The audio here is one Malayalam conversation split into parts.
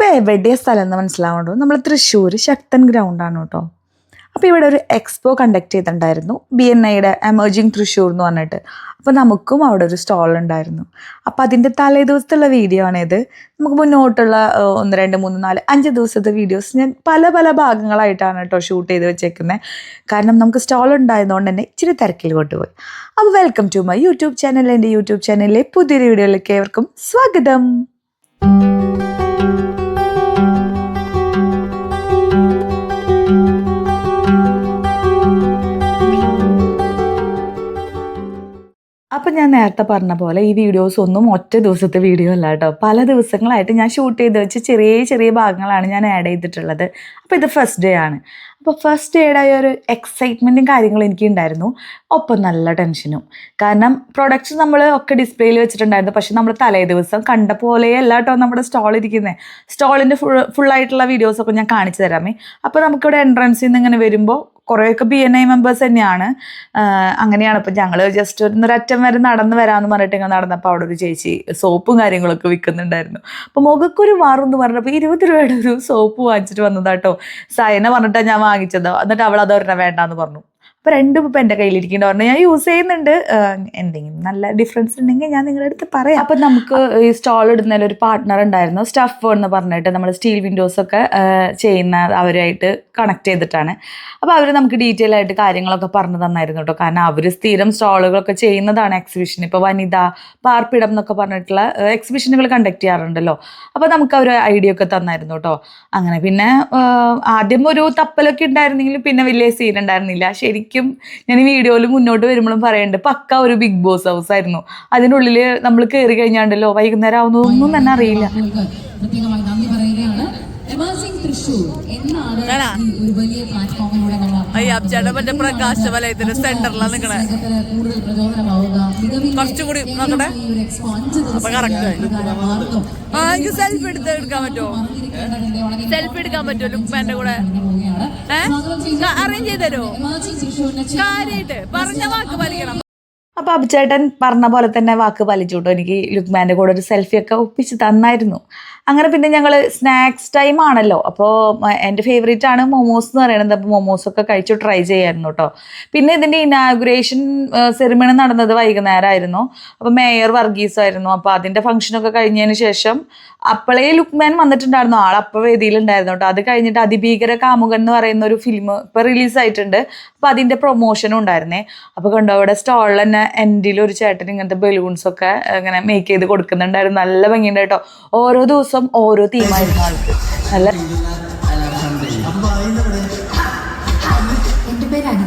നമ്മളിപ്പോൾ എവിടെയ സ്ഥലം എന്ന് മനസ്സിലാവുണ്ടോ? നമ്മൾ തൃശ്ശൂർ ശക്തൻ ആണ് കേട്ടോ. അപ്പോൾ ഇവിടെ ഒരു എക്സ്പോ കണ്ടക്ട് ചെയ്തിട്ടുണ്ടായിരുന്നു. ബി എൻ ഐയുടെ എമർജിങ് തൃശ്ശൂർ എന്ന് പറഞ്ഞിട്ട്. അപ്പോൾ നമുക്കും അവിടെ ഒരു സ്റ്റോൾ ഉണ്ടായിരുന്നു. അപ്പോൾ അതിന്റെ തലേ ദിവസത്തുള്ള വീഡിയോ ആണിത് നമുക്ക് മുന്നോട്ടുള്ള ഒന്ന് രണ്ട് മൂന്ന് നാല് അഞ്ച് ദിവസത്തെ വീഡിയോസ് ഞാൻ പല പല ഭാഗങ്ങളായിട്ടാണ് കേട്ടോ ഷൂട്ട് ചെയ്ത് വെച്ചേക്കുന്നത് കാരണം നമുക്ക് സ്റ്റോൾ ഉണ്ടായതുകൊണ്ട് തന്നെ ഇച്ചിരി തിരക്കിൽ കൊണ്ടുപോയി അപ്പോൾ welcome to my YouTube channel എന്റെ യൂട്യൂബ് ചാനലിലെ പുതിയൊരു വീഡിയോയിലേക്ക് ഏവർക്കും സ്വാഗതം. അപ്പം ഞാൻ നേരത്തെ പറഞ്ഞ പോലെ ഈ വീഡിയോസ് ഒന്നും ഒറ്റ ദിവസത്തെ വീഡിയോ അല്ല കേട്ടോ. പല ദിവസങ്ങളായിട്ട് ഞാൻ ഷൂട്ട് ചെയ്ത് വെച്ച് ചെറിയ ചെറിയ ഭാഗങ്ങളാണ് ഞാൻ ആഡ് ചെയ്തിട്ടുള്ളത്. അപ്പോൾ ഇത് ഫസ്റ്റ് ഡേ ആണ്. അപ്പോൾ ഫസ്റ്റ് ഡേയുടെ ഒരു എക്സൈറ്റ്മെന്റും കാര്യങ്ങളും എനിക്ക് ഉണ്ടായിരുന്നു ഒപ്പം നല്ല ടെൻഷനും കാരണം പ്രൊഡക്റ്റ്സ് നമ്മൾ ഒക്കെ ഡിസ്പ്ലേയിൽ വെച്ചിട്ടുണ്ടായിരുന്നു. പക്ഷേ നമ്മൾ തലേ ദിവസം കണ്ട പോലെയല്ല കേട്ടോ നമ്മുടെ സ്റ്റോൾ ഇരിക്കുന്നത് സ്റ്റാളിന്റെ ഫുൾ ഫുള്ളായിട്ടുള്ള വീഡിയോസൊക്കെ ഞാൻ കാണിച്ചു തരാമേ. അപ്പോൾ നമുക്കിവിടെ എൻട്രൻസിൽ നിന്ന് ഇങ്ങനെ വരുമ്പോൾ കുറേയൊക്കെ ബി എൻ ഐ മെമ്പേഴ്സ് തന്നെയാണ്. അങ്ങനെയാണ്. ഇപ്പം ഞങ്ങൾ ജസ്റ്റ് ഒരു ഒരറ്റം വരെ നടന്ന് വരാമെന്ന് പറഞ്ഞിട്ട് ഇങ്ങനെ നടന്നപ്പോൾ അവിടെ ഒരു ചേച്ചി സോപ്പും കാര്യങ്ങളൊക്കെ വിൽക്കുന്നുണ്ടായിരുന്നു അപ്പോൾ മുഖക്കൊരു വാറും എന്ന് പറഞ്ഞപ്പോൾ ഇരുപത് രൂപയുടെ ഒരു സോപ്പ് വാങ്ങിച്ചിട്ട് വന്നതാട്ടോ. സയന പറഞ്ഞിട്ടാണ് ഞാൻ വാങ്ങിച്ചത്. എന്നിട്ട് അവൾ അത് ഒരെണ്ണം വേണ്ടാന്ന് പറഞ്ഞു. അപ്പോൾ രണ്ടും ഇപ്പം എന്റെ കയ്യിലിരിക്കേണ്ട പറഞ്ഞു ഞാൻ യൂസ് ചെയ്യുന്നുണ്ട്. എന്തെങ്കിലും നല്ല ഡിഫറൻസ് ഉണ്ടെങ്കിൽ ഞാൻ നിങ്ങളുടെ അടുത്ത് പറയാം. അപ്പം നമുക്ക് ഈ സ്റ്റോൾ ഇടുന്നതിൽ ഒരു പാർട്ട്ണർ ഉണ്ടായിരുന്നു സ്റ്റഫ് എന്ന് പറഞ്ഞിട്ട് നമ്മൾ സ്റ്റീൽ വിൻഡോസ് ഒക്കെ ചെയ്യുന്ന അവരുമായിട്ട് കണക്ട് ചെയ്തിട്ടാണ്. അപ്പോൾ അവർ നമുക്ക് ഡീറ്റെയിൽ ആയിട്ട് കാര്യങ്ങളൊക്കെ പറഞ്ഞു തന്നായിരുന്നു കേട്ടോ. കാരണം അവർ സ്ഥിരം സ്റ്റോളുകളൊക്കെ ചെയ്യുന്നതാണ് എക്സിബിഷൻ ഇപ്പോൾ വനിത പാർപ്പിടം എന്നൊക്കെ പറഞ്ഞിട്ടുള്ള എക്സിബിഷനുകൾ കണ്ടക്ട് ചെയ്യാറുണ്ടല്ലോ. അപ്പോൾ നമുക്ക് അവർ ഐഡിയ ഒക്കെ തന്നായിരുന്നു കേട്ടോ. അങ്ങനെ പിന്നെ ആദ്യം ഒരു തപ്പലൊക്കെ ഉണ്ടായിരുന്നെങ്കിലും പിന്നെ വലിയ സീൻ ഉണ്ടായിരുന്നില്ല. ശരിക്കും ഞാൻ ഈ വീഡിയോയിൽ മുന്നോട്ട് വരുമ്പോഴും പറയുന്നുണ്ട് പക്ക ഒരു ബിഗ് ബോസ് ഹൗസ് ആയിരുന്നു. അതിനുള്ളിൽ നമ്മൾ കയറി കഴിഞ്ഞാണ്ടല്ലോ വൈകുന്നേരം ആവുന്നതൊന്നും തന്നെ അറിയില്ല. പ്രത്യേകമായി നന്ദി പറയുകയാണ്. എമേഴ്സിംഗ് പ്രകാശ വലയത്തിന്റെ ഈ ഒരു വലിയ പ്ലാറ്റ്ഫോമിലൂടെ നമ്മൾ മറ്റേ പ്രകാശവലയത്തിന്റെ സെന്ററിലാണ് നിക്കണേ. കുറച്ചുകൂടി നോക്കട്ടെ. അപ്പൊ കറക്റ്റ് ആ എനിക്ക് സെൽഫി എടുത്ത് എടുക്കാൻ പറ്റുമോ? സെൽഫി എടുക്കാൻ പറ്റുമോ ലുക്മാന്റെ കൂടെ? അറേഞ്ച് ചെയ്ത് തരുമോ? എമേഴ്സിംഗ് തൃശൂരിന്റെ കാര്യായിട്ട് പറഞ്ഞ വാക്ക് പാലിക്കണം. അപ്പോൾ അബ്ചേട്ടൻ പറഞ്ഞ പോലെ തന്നെ വാക്ക് പാലിച്ചു കേട്ടോ. എനിക്ക് ലുക്മാന്റെ കൂടെ ഒരു സെൽഫി ഒക്കെ ഒപ്പിച്ച് തന്നായിരുന്നു. അങ്ങനെ പിന്നെ ഞങ്ങൾ സ്നാക്സ് ടൈം ആണല്ലോ. അപ്പോൾ എന്റെ ഫേവറേറ്റ് ആണ് മോമോസ് എന്ന് പറയുന്നത്. അപ്പോൾ മൊമോസ് ഒക്കെ കഴിച്ചു ട്രൈ ചെയ്യായിരുന്നു കേട്ടോ പിന്നെ ഇതിന്റെ ഇനാഗുറേഷൻ സെറിമണി നടന്നത് വൈകുന്നേരമായിരുന്നു അപ്പോൾ മേയർ വർഗീസ് ആയിരുന്നു. അപ്പോൾ അതിന്റെ ഫംഗ്ഷനൊക്കെ കഴിഞ്ഞതിന് ശേഷം അപ്പോഴേ ലുക്മാൻ വന്നിട്ടുണ്ടായിരുന്നു. ആൾ അപ്പോൾ വേദിയിലുണ്ടായിരുന്നു കേട്ടോ അത് കഴിഞ്ഞിട്ട് അതിഭീകര കാമുകൻ എന്ന് പറയുന്ന ഒരു ഫിലിം ഇപ്പോൾ റിലീസായിട്ടുണ്ട് അപ്പോൾ അതിന്റെ പ്രൊമോഷനും ഉണ്ടായിരുന്നേ. അപ്പോൾ കണ്ടോ അവിടെ സ്റ്റാളിൽ തന്നെ എൻഡിൽ ഒരു ചേട്ടൻ ഇങ്ങനത്തെ ബലൂൺസ് ഒക്കെ ഇങ്ങനെ മേക്ക് ചെയ്ത് കൊടുക്കുന്നുണ്ടായിരുന്നു. നല്ല ഭംഗിയുണ്ട് കേട്ടോ ഓരോ ദിവസം ഓരോ തീമായിരുന്നു ആൾക്ക് നല്ല എന്റെ പേര്? അനു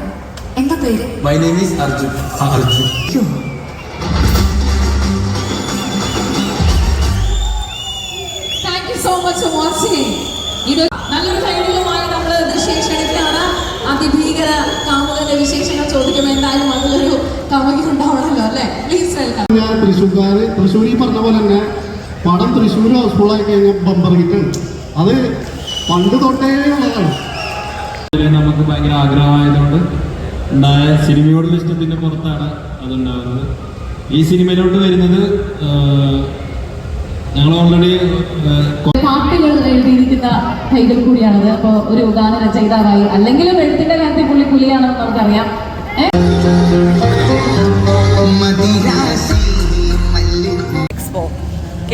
എന്താ പേര് my name is. Thank you so much for watching ഇത് നല്ലൊരു കൈകളുമായി നമ്മൾ അതിഭീകര കാമുകന്റെ വിശേഷങ്ങൾ ചോദിക്കുമ്പോൾ എന്തായാലും അതിലൊരു കാമുകി ഉണ്ടാവണമല്ലോ അല്ലേ? പ്ലീസ് വെൽക്കം ഞാൻ തൃശ്ശൂർക്കാർ തൃശ്ശൂർ പറഞ്ഞ പോലെ തന്നെ പടം തൃശ്ശൂർ ഹൗസ്ഫുള്ളായി കഴിഞ്ഞാൽ ബമ്പർ ഹിറ്റാണ് അത് പണ്ട് തൊട്ടേ ഉള്ളതാണ്. നമുക്ക് ഭയങ്കര ആഗ്രഹമായതുകൊണ്ട് ഉണ്ടായ സിനിമയോടുള്ള ഇഷ്ടത്തിന്റെ പുറത്താണ് അതുണ്ടാകുന്നത്. ഈ സിനിമയിലോട്ട് വരുന്നത് ഞങ്ങൾ ഓൾറെഡി പാട്ടുകൾ എഴുതിയിരിക്കുന്ന കൈകൾ കൂടിയാണത്. അപ്പോൾ ഒരു ഗാന രചയിതാവായി അല്ലെങ്കിലും എഴുത്തിന്റെ കാര്യത്തിൽ പുള്ളി പുലിയാണെന്ന് നമുക്കറിയാം.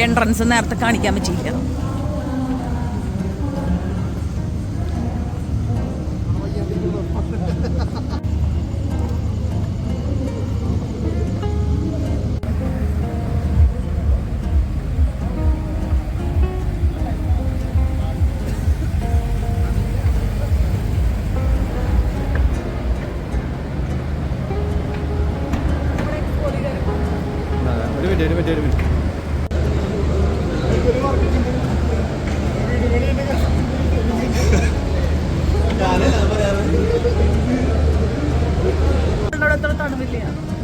എൻട്രൻസ് നേരത്തെ കാണിക്കാൻ പറ്റിയില്ല. ഒരു മിനിറ്റ് ഒരു മിനിറ്റ് ഒരു മിനിറ്റ്. തണുപ്പില്ല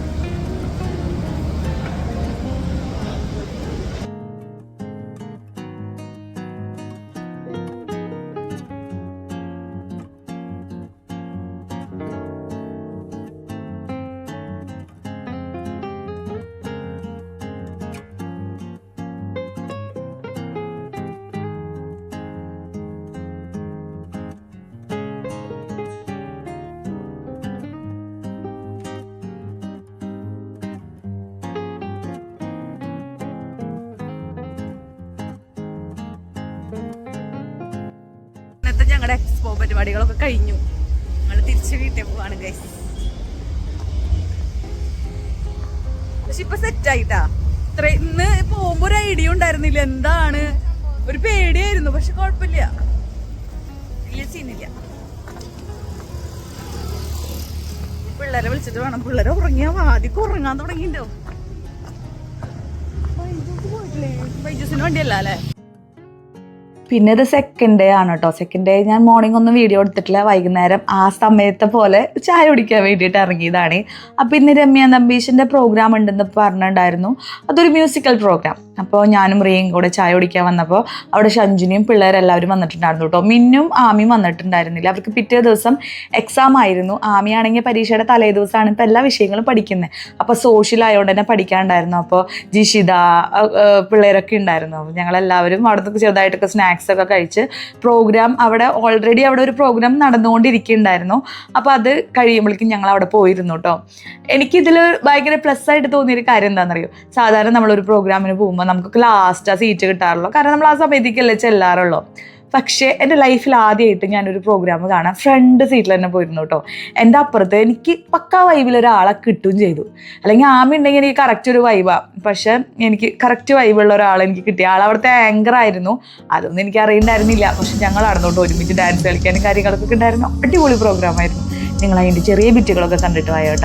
കഴിഞ്ഞു. ഞങ്ങൾ തിരിച്ച് വീട്ടിൽ പോവാണ് ഗൈസ് പക്ഷെ ഇപ്പൊ സെറ്റ് ആയിട്ടാ. ഇത്ര ഇന്ന് പോകുമ്പോ ഒരു ഐഡിയ ഉണ്ടായിരുന്നില്ല. എന്താണ്? ഒരു പേടിയായിരുന്നു പക്ഷെ കുഴപ്പമില്ല. വലിയ സീനില്ല പിള്ളേരെ വിളിച്ചിട്ട് വേണം. പിള്ളേരെ ഉറങ്ങിയാ ആദ്യം ഉറങ്ങാൻ തുടങ്ങിണ്ടോ ബൈജൂസിന് വേണ്ടിയല്ല അല്ലേ? പിന്നെ ഇത് സെക്കൻഡ് ഡേ ആണ് കേട്ടോ സെക്കൻഡ് ഡേ ഞാൻ മോർണിംഗ് ഒന്നും വീഡിയോ എടുത്തിട്ടില്ല. വൈകുന്നേരം ആ സമയത്തെ പോലെ ചായ കുടിക്കാൻ വേണ്ടിയിട്ട് ഇറങ്ങിയതാണ്. അപ്പോൾ ഇന്ന് രമ്യ നമ്പീഷിന്റെ പ്രോഗ്രാം ഉണ്ടെന്ന് പറഞ്ഞിട്ടുണ്ടായിരുന്നു. അതൊരു മ്യൂസിക്കൽ പ്രോഗ്രാം അപ്പോൾ ഞാനും റിയയും കൂടെ ചായ കുടിക്കാൻ വന്നപ്പോൾ അവിടെ ഷഞ്ജുനിയും പിള്ളേരെല്ലാവരും വന്നിട്ടുണ്ടായിരുന്നു കേട്ടോ മിന്നും ആമിയും വന്നിട്ടുണ്ടായിരുന്നില്ല. അവർക്ക് പിറ്റേ ദിവസം എക്സാം ആയിരുന്നു. ആമിയാണെങ്കിൽ പരീക്ഷയുടെ തലേ ദിവസമാണ് ഇപ്പോൾ എല്ലാ വിഷയങ്ങളും പഠിക്കുന്നത് അപ്പോൾ സോഷ്യൽ ആയതുകൊണ്ട് തന്നെ പഠിക്കാനുണ്ടായിരുന്നു അപ്പോൾ ജിഷിത പിള്ളേരൊക്കെ ഉണ്ടായിരുന്നു. അപ്പോൾ ഞങ്ങളെല്ലാവരും അവിടെ നിന്ന് ചെറുതായിട്ടൊക്കെ സ്നാക്സ് ഒക്കെ കഴിച്ച് പ്രോഗ്രാം അവിടെ ഓൾറെഡി അവിടെ ഒരു പ്രോഗ്രാം നടന്നുകൊണ്ടിരിക്കുന്നുണ്ടായിരുന്നു. അപ്പോൾ അത് കഴിയുമ്പോഴേക്കും ഞങ്ങൾ അവിടെ പോയിരുന്നു കേട്ടോ എനിക്കിതിൽ ഭയങ്കര പ്ലസ് ആയിട്ട് തോന്നിയൊരു കാര്യം എന്താണെന്നറിയോ? സാധാരണ നമ്മളൊരു പ്രോഗ്രാമിന് പോകുമ്പോൾ നമുക്കൊക്കെ ലാസ്റ്റ് ആ സീറ്റ് കിട്ടാറുള്ളൂ. കാരണം നമ്മൾ ആ സമയത്തേക്കല്ലേ ചെല്ലാറുള്ളൂ. പക്ഷേ എന്റെ ലൈഫിൽ ആദ്യമായിട്ട് ഞാനൊരു പ്രോഗ്രാം കാണാൻ ഫ്രണ്ട് സീറ്റിൽ തന്നെ പോയിരുന്നു കേട്ടോ എന്റെ അപ്പുറത്ത് എനിക്ക് പക്കാ വൈബിൽ ഒരാളെ കിട്ടുകയും ചെയ്തു. അല്ലെങ്കിൽ ആമ ഉണ്ടെങ്കിൽ എനിക്ക് കറക്റ്റ് ഒരു വൈബാണ് പക്ഷേ എനിക്ക് കറക്റ്റ് വൈബുള്ള ഒരാൾ എനിക്ക് കിട്ടി ആൾ അവിടുത്തെ ആങ്കർ ആയിരുന്നു. അതൊന്നും എനിക്ക് അറിയണ്ടായിരുന്നില്ല. പക്ഷെ ഞങ്ങൾ നടന്നുകൊണ്ട് ഒരുമിച്ച് ഡാൻസ് കളിക്കാനും കാര്യങ്ങളൊക്കെ ഉണ്ടായിരുന്നു. അടിപൊളി പ്രോഗ്രാം ആയിരുന്നു. നിങ്ങൾ അതിന്റെ ചെറിയ ബിറ്റുകളൊക്കെ കണ്ടിട്ട് പോയോ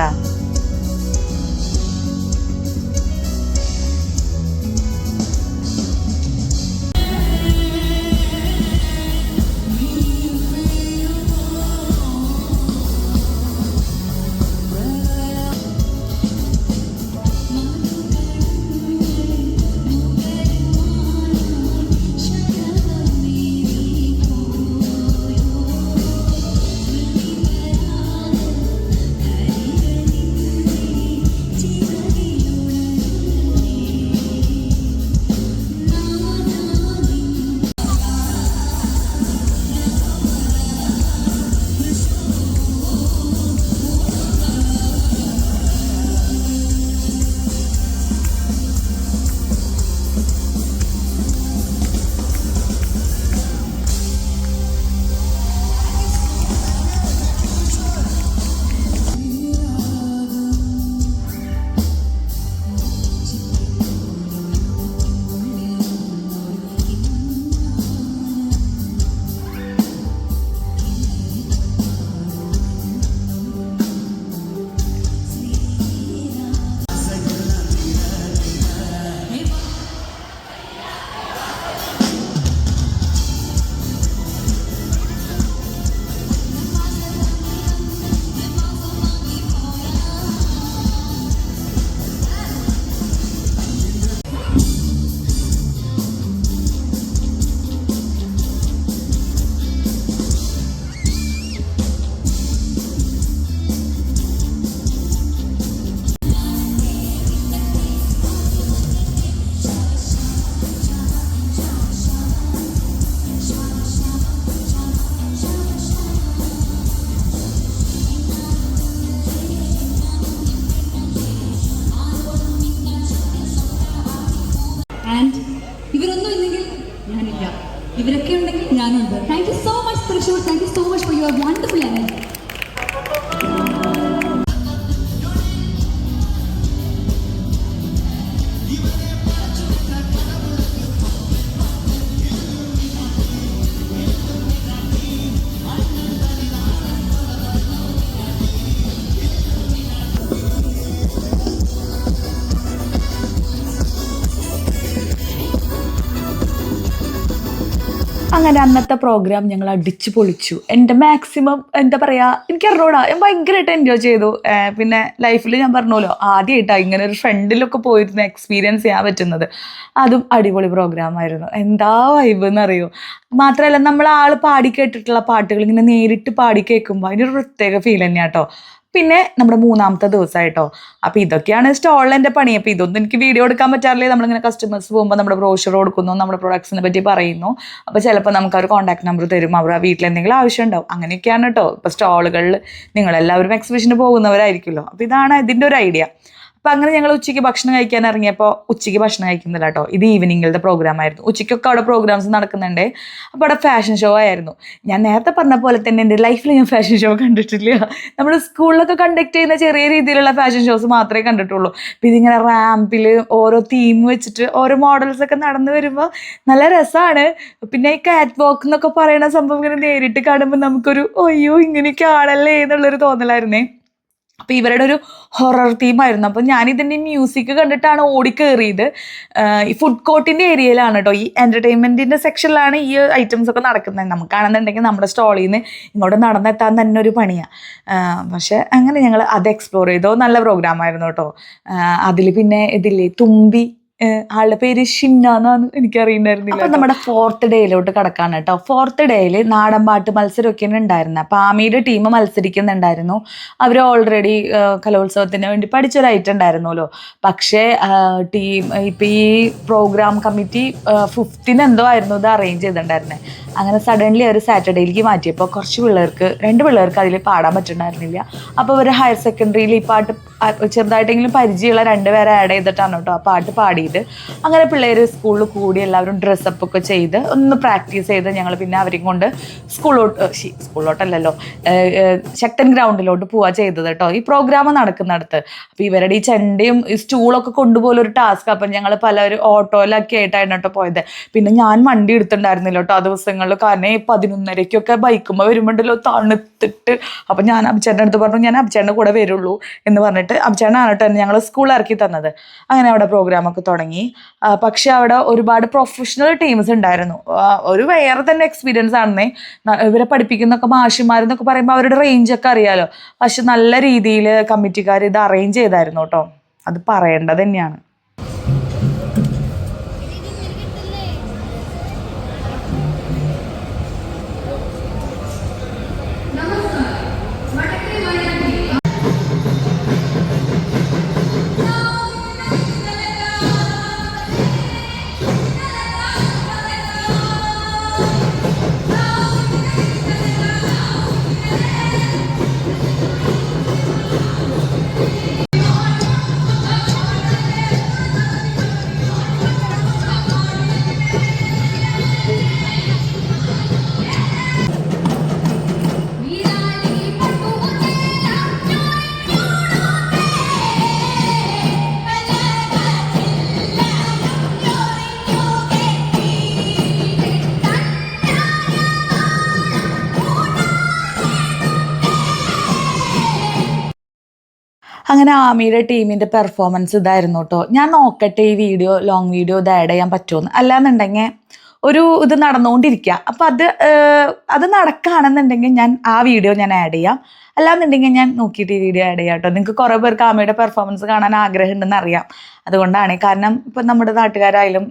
ഞാനുണ്ട്. Thank you so much Thrissur. Thank you so much for your wonderful അന്നത്തെ പ്രോഗ്രാം ഞങ്ങൾ അടിച്ചു പൊളിച്ചു. എന്റെ മാക്സിമം എന്താ പറയുക എനിക്ക് അറിഞ്ഞൂടാ ഞാൻ ഭയങ്കരമായിട്ട് എൻജോയ് ചെയ്തു. പിന്നെ ലൈഫിൽ ഞാൻ പറഞ്ഞല്ലോ ആദ്യമായിട്ടാണ് ഇങ്ങനെ ഒരു ഫ്രണ്ടിലൊക്കെ പോയിരുന്ന എക്സ്പീരിയൻസ് ചെയ്യാൻ പറ്റുന്നത്. അതും അടിപൊളി പ്രോഗ്രാം ആയിരുന്നു. എന്താ വൈബ് എന്നറിയോ? മാത്രമല്ല നമ്മൾ ആൾ പാടി കേട്ടിട്ടുള്ള പാട്ടുകൾ ഇങ്ങനെ നേരിട്ട് പാടി കേൾക്കുമ്പോൾ അതിനൊരു പ്രത്യേക ഫീൽ തന്നെയാണ് കേട്ടോ പിന്നെ നമ്മുടെ മൂന്നാമത്തെ ദിവസമായിട്ടോ അപ്പോൾ ഇതൊക്കെയാണ് സ്റ്റോളിൽ എന്റെ പണി. അപ്പോൾ ഇതൊന്നും എനിക്ക് വീഡിയോ എടുക്കാൻ പറ്റാറില്ല? നമ്മളിങ്ങനെ കസ്റ്റമേഴ്സ് പോകുമ്പോൾ നമ്മുടെ ബ്രോഷർ കൊടുക്കുന്നു നമ്മുടെ പ്രൊഡക്ട്സിനെ പറ്റി പറയുന്നു. അപ്പോൾ ചിലപ്പോൾ നമുക്ക് അവർ കോൺടാക്ട് നമ്പർ തരും. അവർ ആ വീട്ടിൽ എന്തെങ്കിലും ആവശ്യം ഉണ്ടാവും. അങ്ങനെയൊക്കെയാണ് കേട്ടോ ഇപ്പോൾ സ്റ്റോളുകളിൽ നിങ്ങളെല്ലാവരും എക്സിബിഷന് പോകുന്നവരായിരിക്കുമല്ലോ. അപ്പോൾ ഇതാണ് ഇതിന്റെ ഒരു ഐഡിയ അപ്പം അങ്ങനെ ഞങ്ങൾ ഉച്ചയ്ക്ക് ഭക്ഷണം കഴിക്കാൻ ഇറങ്ങിയപ്പോൾ ഉച്ചയ്ക്ക് ഭക്ഷണം കഴിക്കുന്നില്ല കേട്ടോ. ഇത് ഈവനിങ്ങിലത്തെ പ്രോഗ്രാം ആയിരുന്നു. ഉച്ചയ്ക്കൊക്കെ അവിടെ പ്രോഗ്രാംസ് നടക്കുന്നുണ്ട്. അപ്പോൾ അവിടെ ഫാഷൻ ഷോ ആയിരുന്നു. ഞാൻ നേരത്തെ പറഞ്ഞ പോലെ തന്നെ എന്റെ ലൈഫിൽ ഞാൻ ഫാഷൻ ഷോ കണ്ടിട്ടില്ല. നമ്മൾ സ്കൂളിലൊക്കെ കണ്ടക്ട് ചെയ്യുന്ന ചെറിയ രീതിയിലുള്ള ഫാഷൻ ഷോസ് മാത്രമേ കണ്ടിട്ടുള്ളൂ. അപ്പം ഇതിങ്ങനെ റാമ്പിൽ ഓരോ തീം വെച്ചിട്ട് ഓരോ മോഡൽസ് ഒക്കെ നടന്നു വരുമ്പോൾ നല്ല രസമാണ് പിന്നെ ഈ കാറ്റ് വാക്ക് എന്നൊക്കെ പറയുന്ന സംഭവം ഇങ്ങനെ നേരിട്ട് കാണുമ്പോൾ നമുക്കൊരു അയ്യോ ഇങ്ങനെയൊക്കെ ആണല്ലേ എന്നുള്ളൊരു തോന്നലായിരുന്നേ. അപ്പോൾ ഇവരുടെ ഒരു ഹൊറർ തീമായിരുന്നു അപ്പോൾ ഞാൻ ഇതിന്റെ മ്യൂസിക് കണ്ടിട്ടാണ് ഓടിക്കേറിയത്. ഈ ഫുഡ് കോർട്ടിന്റെ ഏരിയയിലാണ് കേട്ടോ ഈ എന്റർടൈൻമെന്റിന്റെ സെക്ഷനിലാണ് ഈ ഐറ്റംസ് ഒക്കെ നടക്കുന്നത്. നമുക്കാണെന്നുണ്ടെങ്കിൽ നമ്മുടെ സ്റ്റോളിൽ നിന്ന് ഇങ്ങോട്ട് നടന്നെത്താൻ തന്നെ ഒരു പണിയാണ് പക്ഷേ അങ്ങനെ ഞങ്ങൾ അത് എക്സ്പ്ലോർ ചെയ്തോ. നല്ല പ്രോഗ്രാം ആയിരുന്നു കേട്ടോ അതിൽ പിന്നെ ഇതില്ലേ തുമ്പി ആളുടെ പേര് ഷിംന എന്നാണ് എനിക്കറിയുണ്ടായിരുന്നില്ല അപ്പൊ നമ്മുടെ ഫോർത്ത് ഡേയിലോട്ട് കടക്കാണ് കേട്ടോ. ഫോർത്ത് ഡേയിൽ നാടൻ നാടൻപാട്ട് മത്സരമൊക്കെയാണ് ഉണ്ടായിരുന്നത്. അപ്പൊ ആമിയുടെ ടീം മത്സരിക്കുന്നുണ്ടായിരുന്നു. അവർ ഓൾറെഡി കലോത്സവത്തിന് വേണ്ടി പഠിച്ചൊരായിട്ടുണ്ടായിരുന്നല്ലോ. പക്ഷേ ടീം ഇപ്പം ഈ പ്രോഗ്രാം കമ്മിറ്റി ഫിഫ്ത്തിന് എന്തോ ആയിരുന്നു ഇത് അറേഞ്ച് ചെയ്തിട്ടുണ്ടായിരുന്നത് അങ്ങനെ സഡൻലി അവർ സാറ്റർഡേയിലേക്ക് മാറ്റിയപ്പോൾ കുറച്ച് പിള്ളേർക്ക് രണ്ട് പിള്ളേർക്ക് അതിൽ പാടാൻ പറ്റുന്നുണ്ടായിരുന്നില്ല അപ്പോൾ അവർ ഹയർ സെക്കൻഡറിയിൽ ഈ പാട്ട് ചെറുതായിട്ടെങ്കിലും പരിചയമുള്ള രണ്ടുപേരെ ആഡ് ചെയ്തിട്ടാണ് കേട്ടോ ആ പാട്ട് പാടിയത് അങ്ങനെ പിള്ളേർ സ്കൂളിൽ കൂടി എല്ലാവരും ഡ്രസ്സപ്പ് ഒക്കെ ചെയ്ത് ഒന്ന് പ്രാക്ടീസ് ചെയ്ത് ഞങ്ങൾ പിന്നെ അവരെയും കൊണ്ട് സ്കൂളിലോട്ട് സ്കൂളിലോട്ടല്ലല്ലോ ശക്തൻ ഗ്രൗണ്ടിലോട്ട് പോവാ ചെയ്തത് കേട്ടോ. ഈ പ്രോഗ്രാം നടക്കുന്നിടത്ത്. അപ്പോൾ ഇവരുടെ ഈ ചെണ്ടയും ഈ സ്റ്റൂളൊക്കെ കൊണ്ടുപോലൊരു ടാസ്ക് അപ്പം ഞങ്ങൾ പല ഒരു ഓട്ടോയിലൊക്കെ ആയിട്ടായിരുന്നു കേട്ടോ പോയത്. പിന്നെ ഞാൻ വണ്ടി എടുത്തിട്ടുണ്ടായിരുന്നില്ല കേട്ടോ ആ ദിവസങ്ങളിൽ കാരണം ഈ പതിനൊന്നരയ്ക്കൊക്കെ ബൈക്കുമ്പോൾ വരുമ്പോണ്ടല്ലോ തണുത്തിട്ട്. അപ്പം ഞാൻ അഭിചേട്ടന്റെ അടുത്ത് പറഞ്ഞു ഞാൻ അഭിചേട്ടന്റെ കൂടെ വരുള്ളൂ എന്ന് പറഞ്ഞിട്ട് അഭിചേട്ടനാണ് കേട്ടോ ഞങ്ങൾ സ്കൂളിൽ ഇറക്കി തന്നത്. അങ്ങനെ അവിടെ പ്രോഗ്രാം ഒക്കെ തുടങ്ങി. പക്ഷെ അവിടെ ഒരുപാട് പ്രൊഫഷണൽ ടീംസ് ഉണ്ടായിരുന്നു. ഒരു വേറെ തന്നെ എക്സ്പീരിയൻസ് ആണെന്നേ. ഇവരെ പഠിപ്പിക്കുന്നൊക്കെ മാഷിമാരെന്നൊക്കെ പറയുമ്പോൾ അവരുടെ റേഞ്ച് ഒക്കെ അറിയാലോ. പക്ഷെ നല്ല രീതിയിൽ കമ്മിറ്റിക്കാർ ഇത് അറേഞ്ച് ചെയ്തായിരുന്നു കേട്ടോ. അത് പറയേണ്ടത് തന്നെയാണ്. ടീമിന്റെ ടീമിന്റെ പെർഫോമൻസ് ഇതായിരുന്നു കേട്ടോ ഞാൻ നോക്കട്ടെ ഈ വീഡിയോ ലോങ് വീഡിയോ ഇത് ആഡ് ചെയ്യാൻ പറ്റുമെന്ന് അല്ലാന്നുണ്ടെങ്കിൽ ഒരു ഇത് നടന്നുകൊണ്ടിരിക്കുക അപ്പം അത് അത് നടക്കുകയാണെന്നുണ്ടെങ്കിൽ ഞാൻ ആ വീഡിയോ ഞാൻ ആഡ് ചെയ്യാം. അല്ലാന്നുണ്ടെങ്കിൽ ഞാൻ നോക്കിയിട്ട് ഈ വീഡിയോ ആഡ് ചെയ്യാം കേട്ടോ നിങ്ങൾക്ക് കുറേ പേർക്ക് ആമയുടെ പെർഫോമൻസ് കാണാൻ ആഗ്രഹമുണ്ടെന്ന് അറിയാം. അതുകൊണ്ടാണ്. കാരണം ഇപ്പം നമ്മുടെ നാട്ടുകാരായാലും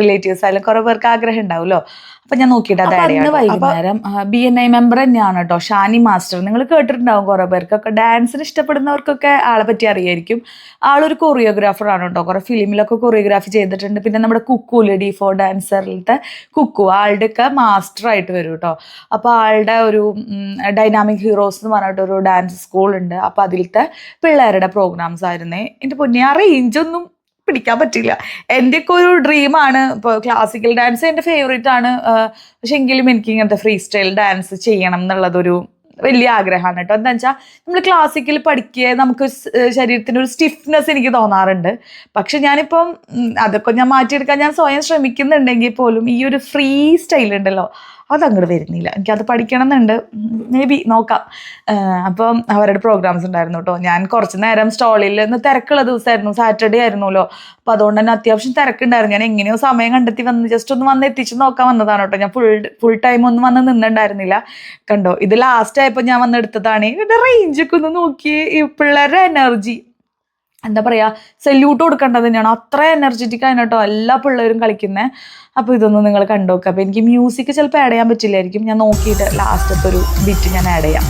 റിലേറ്റീവ്സ് ആയാലും കുറേ പേർക്ക് ആഗ്രഹം ഉണ്ടാവുമല്ലോ അപ്പം ഞാൻ നോക്കിയിട്ട് അത് ആഡ് വൈകുന്നേരം ബി എൻ ഐ മെമ്പർ തന്നെയാണ് കേട്ടോ. ഷാനി മാസ്റ്റർ. നിങ്ങൾ കേട്ടിട്ടുണ്ടാവും കുറേ പേർക്കൊക്കെ. ഡാൻസിന് ഇഷ്ടപ്പെടുന്നവർക്കൊക്കെ ആളെ പറ്റി അറിയായിരിക്കും. ആളൊരു കൊറിയോഗ്രാഫർ ആണ് കേട്ടോ. കുറേ ഫിലിമിലൊക്കെ കൊറിയോഗ്രാഫി ചെയ്തിട്ടുണ്ട്. പിന്നെ നമ്മുടെ കുക്കു ഡി ഫോർ ഡാൻസറിലത്തെ കുക്കു. ആളുടെ ഒക്കെ മാസ്റ്റർ ആയിട്ട് വരും കേട്ടോ. അപ്പോൾ ആളുടെ ഒരു ഡൈനാമിക് ഹീറോസ് എന്ന് പറഞ്ഞിട്ടൊരു ഡാൻസ് സ്കൂൾ ഉണ്ട്. അപ്പോൾ അതിലത്തെ പിള്ളേരുടെ പ്രോഗ്രാംസ് ആയിരുന്നേ. എന്റെ പൊന്നെ ആ റേഞ്ചൊന്നും പിടിക്കാൻ പറ്റില്ല. എന്റെയൊക്കെ ഒരു ഡ്രീമാണ് ഇപ്പോൾ ക്ലാസിക്കൽ ഡാൻസ് എന്റെ ഫേവറേറ്റ് ആണ്. പക്ഷെ എങ്കിലും എനിക്ക് ഇങ്ങനത്തെ ഫ്രീ സ്റ്റൈൽ ഡാൻസ് ചെയ്യണം എന്നുള്ളതൊരു വലിയ ആഗ്രഹമാണ് കേട്ടോ. എന്താ വെച്ചാൽ നമ്മൾ ക്ലാസിക്കൽ പഠിക്കുക നമുക്ക് ശരീരത്തിന് ഒരു സ്റ്റിഫ്നെസ് എനിക്ക് തോന്നാറുണ്ട്. പക്ഷെ ഞാനിപ്പം അതൊക്കെ ഞാൻ മാറ്റിയെടുക്കാൻ ഞാൻ സ്വയം ശ്രമിക്കുന്നുണ്ടെങ്കിൽ പോലും ഈ ഒരു ഫ്രീ സ്റ്റൈൽ ഉണ്ടല്ലോ അതങ്ങോട്ട് വരുന്നില്ല. എനിക്കത് പഠിക്കണം എന്നുണ്ട് മേ ബി നോക്കാം അപ്പം അവരുടെ പ്രോഗ്രാംസ് ഉണ്ടായിരുന്നു കേട്ടോ ഞാൻ കുറച്ച് നേരം സ്റ്റോളിൽ നിന്ന് തിരക്കുള്ള ദിവസമായിരുന്നു സാറ്റർഡേ ആയിരുന്നല്ലോ. അപ്പോൾ അതുകൊണ്ട് തന്നെ അത്യാവശ്യം തിരക്കുണ്ടായിരുന്നു. ഞാൻ എങ്ങനെയോ സമയം കണ്ടെത്തി വന്ന് ജസ്റ്റ് ഒന്ന് വന്ന് എത്തിച്ച് നോക്കാൻ വന്നതാണ് കേട്ടോ ഞാൻ ഫുൾ ഫുൾ ടൈം ഒന്നും വന്ന് നിന്നുണ്ടായിരുന്നില്ല. കണ്ടോ? ഇത് ലാസ്റ്റ് ആയപ്പോൾ ഞാൻ വന്നെടുത്തതാണ് ഇവിടെ റേഞ്ചൊക്കെ ഒന്ന് നോക്കി ഈ പിള്ളേരുടെ എനർജി എന്താ പറയുക സല്യൂട്ട് കൊടുക്കേണ്ടത് തന്നെയാണ്. അത്ര എനർജറ്റിക് ആണ് കേട്ടോ എല്ലാ പിള്ളേരും കളിക്കുന്നത് അപ്പോൾ ഇതൊന്ന് നിങ്ങൾ കണ്ടുനോക്കുക അപ്പോൾ എനിക്ക് മ്യൂസിക് ചിലപ്പോൾ ആഡ് ചെയ്യാൻ പറ്റില്ലായിരിക്കും. ഞാൻ നോക്കിയിട്ട് ലാസ്റ്റത്തെ ഒരു ബിറ്റ് ഞാൻ ആഡ് ചെയ്യാം.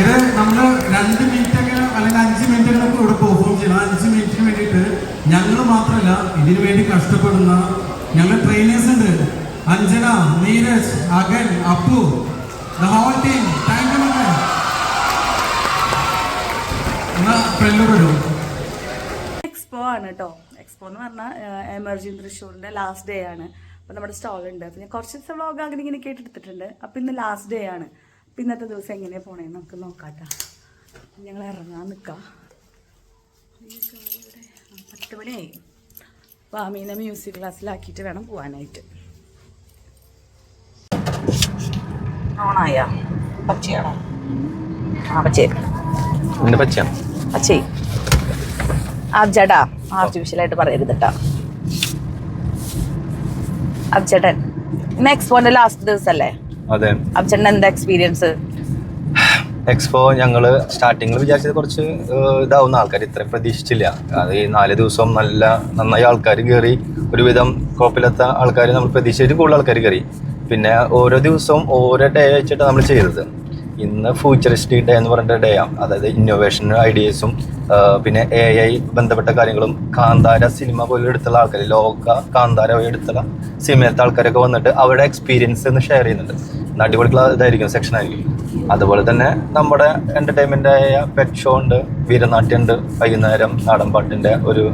ഇത് നമ്മൾ രണ്ട് മിനിറ്റ് അല്ലെങ്കിൽ അഞ്ച് മിനിറ്റ് ഇവിടെ പെർഫോം ചെയ്യണം. അഞ്ച് മിനിറ്റിന് വേണ്ടിയിട്ട് ഞങ്ങൾ മാത്രമല്ല ഇതിനു വേണ്ടി കഷ്ടപ്പെടുന്ന ഞങ്ങൾ ട്രെയിനേഴ്സ് ഉണ്ട്. Anjana Neeraj Agan Appu team thank you expo ആണ് കേട്ടോ എക്സ്പോ എന്ന് പറഞ്ഞാൽ എമർജിങ് തൃശ്ശൂരിന്റെ ലാസ്റ്റ് ഡേ ആണ്. അപ്പോൾ നമ്മുടെ സ്റ്റോൾ ഉണ്ട്. അപ്പോൾ ഞാൻ കുറച്ച് ദിവസം വ്ളോഗ് അങ്ങനെ ഇങ്ങനെ കേട്ടെടുത്തിട്ടുണ്ട് അപ്പോൾ ഇന്ന് ലാസ്റ്റ് ഡേ ആണ്. അപ്പോൾ ഇന്നത്തെ ദിവസം എങ്ങനെയാണ് പോണേന്ന് നമുക്ക് നോക്കാട്ടാ. ഞങ്ങൾ ഇറങ്ങാൻ നിൽക്കാം പത്ത് മണിയായി വാമീനെ മ്യൂസിക് ക്ലാസ്സിലാക്കിയിട്ട് വേണം പോകാനായിട്ട് ഓണായ പച്ചയാണോ? ആ അബ്ജടാ ആർട്ടിഫിഷ്യലായിട്ട് പറയരുത് കേട്ടോ അബ്ജടൻ ഇന്ന് എക്സ്പോന്റെ ലാസ്റ്റ് അബ്ജടൻ എന്താ എക്സ്പീരിയൻസ് എക്സ്പോ ഞങ്ങൾ സ്റ്റാർട്ടിങ്ങിൽ വിചാരിച്ചത് കുറച്ച് ഇതാവുന്ന ആൾക്കാർ ഇത്ര പ്രതീക്ഷിച്ചില്ല. അത് ഈ നാല് ദിവസം നല്ല നന്നായി ആൾക്കാർ കയറി ഒരുവിധം കുഴപ്പമില്ലാത്ത ആൾക്കാർ നമ്മൾ പ്രതീക്ഷിച്ചിട്ട് കൂടുതൽ ആൾക്കാർ കയറി പിന്നെ ഓരോ ദിവസവും ഓരോ ഡേ വെച്ചിട്ട് നമ്മൾ ചെയ്തത്. ഇന്ന് ഫ്യൂച്ചറിസ്റ്റിക് ഡേ എന്ന് പറഞ്ഞ ഡേ ആണ് അതായത് ഇന്നോവേഷൻ ഐഡിയസും പിന്നെ എ ഐ ബന്ധപ്പെട്ട കാര്യങ്ങളും കാന്താര സിനിമ പോലെ എടുത്തുള്ള ആൾക്കാർ ലോക കാന്താര വഴി എടുത്തുള്ള സിനിമയിലത്തെ ആൾക്കാരൊക്കെ വന്നിട്ട് അവരുടെ എക്സ്പീരിയൻസ് ഒന്ന് ഷെയർ ചെയ്യുന്നുണ്ട്. നടിപൊളിക്കുള്ള ഇതായിരിക്കും സെക്ഷൻ ആയിരിക്കും. അതുപോലെ തന്നെ നമ്മുടെ എന്റർടൈൻമെന്റായ ആയ പെറ്റ് ഷോ ഉണ്ട് വീരനാട്യുണ്ട് വൈകുന്നേരം നാടൻപാട്ടിന്റെ ഒരു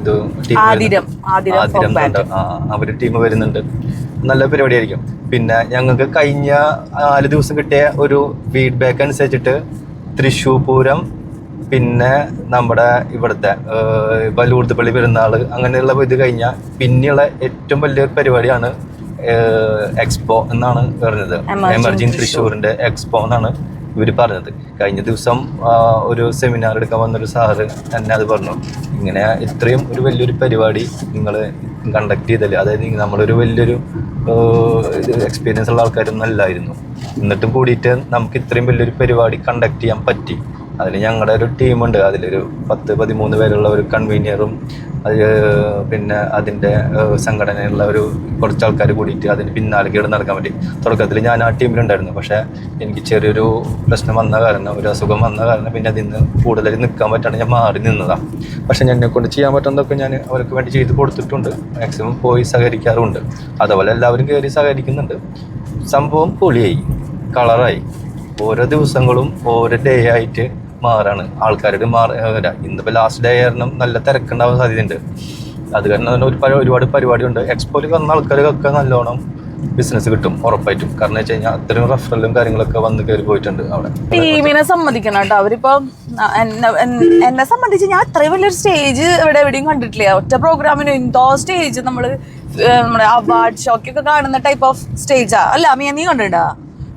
ഇത് team ആതിരം. ആ, അവർ ടീം വരുന്നുണ്ട്. നല്ല പരിപാടിയായിരിക്കും. പിന്നെ ഞങ്ങൾക്ക് കഴിഞ്ഞ നാല് ദിവസം കിട്ടിയ ഒരു ഫീഡ്ബാക്ക് അനുസരിച്ചിട്ട് തൃശ്ശൂർ പൂരം പിന്നെ നമ്മുടെ ഇവിടുത്തെ ബലൂർത്തുപള്ളി പെരുന്നാൾ അങ്ങനെയുള്ള ഇത് കഴിഞ്ഞാൽ പിന്നെയുള്ള ഏറ്റവും വലിയൊരു പരിപാടിയാണ് എക്സ്പോ എന്നാണ് പറഞ്ഞത്. എമർജിങ്. തൃശ്ശൂരിന്റെ എക്സ്പോ എന്നാണ് ഇവർ പറഞ്ഞത്. കഴിഞ്ഞ ദിവസം ഒരു സെമിനാർ എടുക്കാൻ വന്നൊരു സാറ് തന്നെ അത് പറഞ്ഞു. ഇങ്ങനെ ഇത്രയും ഒരു വലിയൊരു പരിപാടി നിങ്ങൾ കണ്ടക്ട് ചെയ്തല്ലേ? അതായത് നമ്മളൊരു വലിയൊരു എക്സ്പീരിയൻസ് ഉള്ള ആൾക്കാരൊന്നും അല്ലായിരുന്നു. എന്നിട്ടും കൂടിയിട്ട് നമുക്ക് ഇത്രയും വലിയൊരു പരിപാടി കണ്ടക്ട് ചെയ്യാൻ പറ്റി. അതിൽ ഞങ്ങളുടെ ഒരു ടീമുണ്ട്. അതിലൊരു പത്ത് പതിമൂന്ന് പേരുള്ള ഒരു കൺവീനിയറും അത് പിന്നെ അതിന്റെ സംഘടനയുള്ള ഒരു കുറച്ച് ആൾക്കാർ കൂടിയിട്ട് അതിന് പിന്നാലെ കേട് നടക്കാൻ പറ്റി തുടക്കത്തിൽ ഞാൻ ആ ടീമിലുണ്ടായിരുന്നു. പക്ഷേ എനിക്ക് ചെറിയൊരു പ്രശ്നം വന്ന കാരണം ഒരു അസുഖം വന്ന കാരണം പിന്നെ അതിൽ നിന്ന് കൂടുതൽ നിൽക്കാൻ പറ്റാണ്ട് ഞാൻ മാറി നിന്നതാണ് പക്ഷേ എന്നെ കൊണ്ട് ചെയ്യാൻ പറ്റുന്നതൊക്കെ ഞാൻ അവർക്ക് വേണ്ടി ചെയ്ത് കൊടുത്തിട്ടുണ്ട്. മാക്സിമം പോയി സഹകരിക്കാറുമുണ്ട് അതുപോലെ എല്ലാവരും കയറി സഹകരിക്കുന്നുണ്ട്. സംഭവം പൊളിയായി കളറായി. ഓരോ ദിവസങ്ങളും ഓരോ ഡേ ആയിട്ട് മാറാണ്. ആൾക്കാരുടെ മാറ ഇന്നിപ്പോൾ ലാസ്റ്റ് ഡേ കാരണം നല്ല തിരക്കുണ്ടാവാൻ സാധ്യതയുണ്ട്. അത് കാരണം തന്നെ ഒരു ഒരുപാട് പരിപാടിയുണ്ട്. എക്സ്പോയിൽ വന്ന ആൾക്കാർക്കൊക്കെ നല്ലോണം ബിസിനസ് കിട്ടും ഉറപ്പായിട്ടും. കാരണം വെച്ച് കഴിഞ്ഞാൽ അത്രയും റഫറലും കാര്യങ്ങളൊക്കെ വന്ന് കയറി പോയിട്ടുണ്ട് അവിടെ. ടീമിനെ സമ്മതിക്കണം കേട്ടോ. അവരിപ്പോ എന്നെ സംബന്ധിച്ച് ഞാൻ അത്രയും വലിയൊരു സ്റ്റേജ് ഇവിടെ എവിടെയും കണ്ടിട്ടില്ല. ഒറ്റ പ്രോഗ്രാമിന് എന്തോ സ്റ്റേജ് നമ്മൾ നമ്മുടെ അവാർഡ് ഷോക്കൊക്കെ കാണുന്ന ടൈപ്പ് ഓഫ് സ്റ്റേജാ അല്ല മീ നീ കണ്ടിട്ടാ